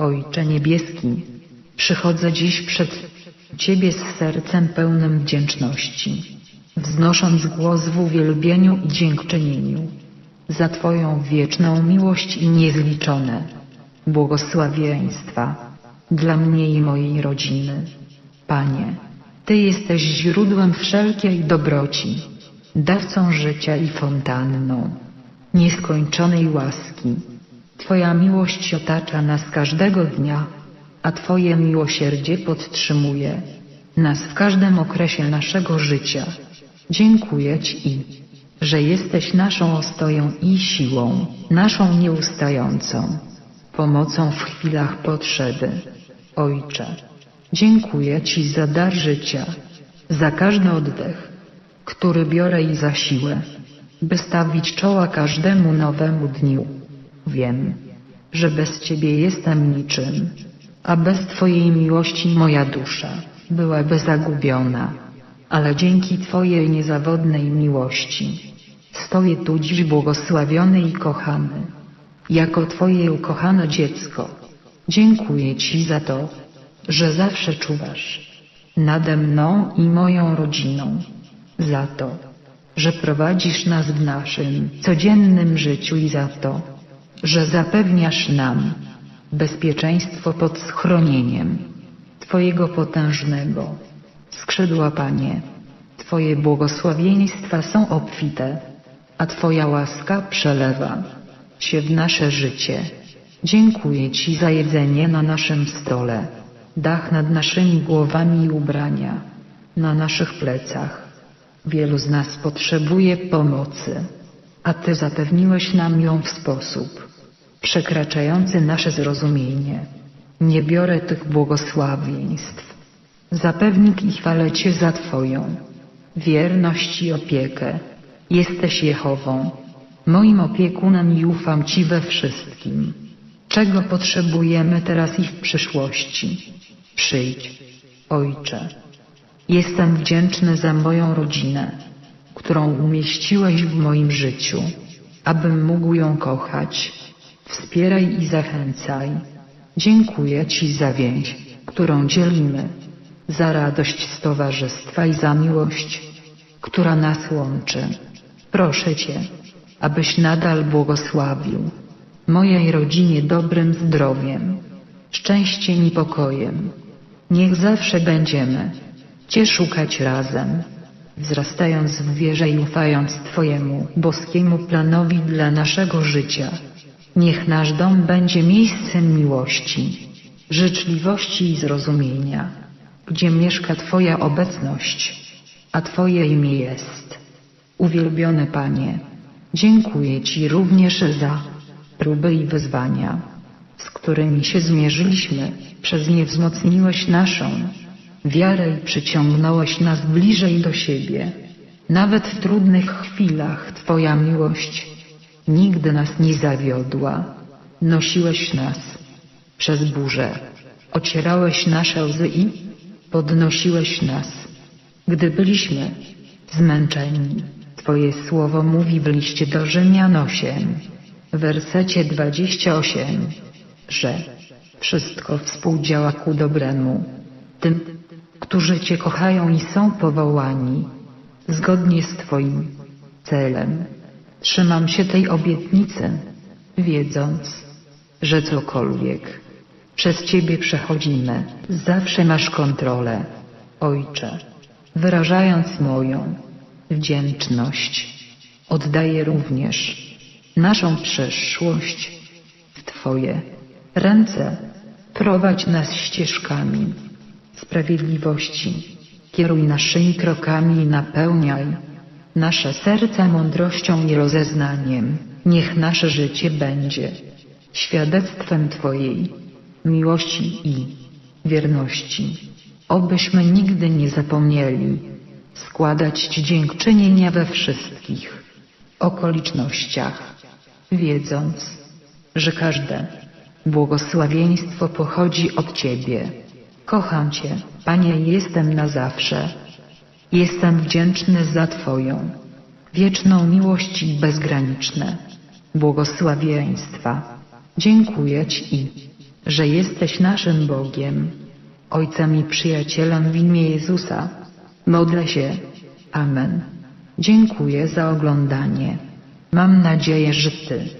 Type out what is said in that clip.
Ojcze Niebieski, przychodzę dziś przed Ciebie z sercem pełnym wdzięczności, wznosząc głos w uwielbieniu i dziękczynieniu za Twoją wieczną miłość i niezliczone błogosławieństwa dla mnie i mojej rodziny. Panie, Ty jesteś źródłem wszelkiej dobroci, dawcą życia i fontanną nieskończonej łaski. Twoja miłość otacza nas każdego dnia, a Twoje miłosierdzie podtrzymuje nas w każdym okresie naszego życia. Dziękuję Ci, że jesteś naszą ostoją i siłą, naszą nieustającą pomocą w chwilach potrzeby. Ojcze, dziękuję Ci za dar życia, za każdy oddech, który biorę i za siłę, by stawić czoła każdemu nowemu dniu. Wiem, że bez Ciebie jestem niczym, a bez Twojej miłości moja dusza byłaby zagubiona, ale dzięki Twojej niezawodnej miłości stoję tu dziś błogosławiony i kochany, jako Twoje ukochane dziecko. Dziękuję Ci za to, że zawsze czuwasz nade mną i moją rodziną, za to, że prowadzisz nas w naszym codziennym życiu i za to, że zapewniasz nam bezpieczeństwo pod schronieniem Twojego potężnego skrzydła, Panie. Twoje błogosławieństwa są obfite, a Twoja łaska przelewa się w nasze życie. Dziękuję Ci za jedzenie na naszym stole, dach nad naszymi głowami i ubrania na naszych plecach. Wielu z nas potrzebuje pomocy, a Ty zapewniłeś nam ją w sposób przekraczający nasze zrozumienie. Nie biorę tych błogosławieństw. Zapewnij i chwalę Cię za Twoją wierność i opiekę. Jesteś Jehową, moim opiekunem i ufam Ci we wszystkim, czego potrzebujemy teraz i w przyszłości. Przyjdź, Ojcze. Jestem wdzięczny za moją rodzinę, którą umieściłeś w moim życiu, abym mógł ją kochać. Wspieraj i zachęcaj. Dziękuję Ci za więź, którą dzielimy, za radość z towarzystwa i za miłość, która nas łączy. Proszę Cię, abyś nadal błogosławił mojej rodzinie dobrym zdrowiem, szczęściem i pokojem. Niech zawsze będziemy Cię szukać razem, wzrastając w wierze i ufając Twojemu boskiemu planowi dla naszego życia. Niech nasz dom będzie miejscem miłości, życzliwości i zrozumienia, gdzie mieszka Twoja obecność, a Twoje imię jest. Uwielbiony Panie, dziękuję Ci również za próby i wyzwania, z którymi się zmierzyliśmy. Przez nie wzmocniłeś naszą wiarę i przyciągnąłeś nas bliżej do siebie. Nawet w trudnych chwilach Twoja miłość nigdy nas nie zawiodła. Nosiłeś nas przez burzę, ocierałeś nasze łzy i podnosiłeś nas, gdy byliśmy zmęczeni. Twoje słowo mówi w liście do Rzymian 8, w wersecie 28, że wszystko współdziała ku dobremu tym, którzy Cię kochają i są powołani zgodnie z Twoim celem. Trzymam się tej obietnicy, wiedząc, że cokolwiek przez Ciebie przechodzimy, zawsze masz kontrolę, Ojcze. Wyrażając moją wdzięczność, oddaję również naszą przeszłość w Twoje ręce. Prowadź nas ścieżkami sprawiedliwości. Kieruj naszymi krokami i napełniaj nasze serca mądrością i rozeznaniem. Niech nasze życie będzie świadectwem Twojej miłości i wierności. Obyśmy nigdy nie zapomnieli składać Ci dziękczynienia we wszystkich okolicznościach, wiedząc, że każde błogosławieństwo pochodzi od Ciebie. Kocham Cię, Panie, jestem na zawsze. Jestem wdzięczny za Twoją wieczną miłość i bezgraniczne błogosławieństwa. Dziękuję Ci że jesteś naszym Bogiem, Ojcem i przyjacielem w imię Jezusa. Modlę się. Amen. Dziękuję za oglądanie. Mam nadzieję, że Ty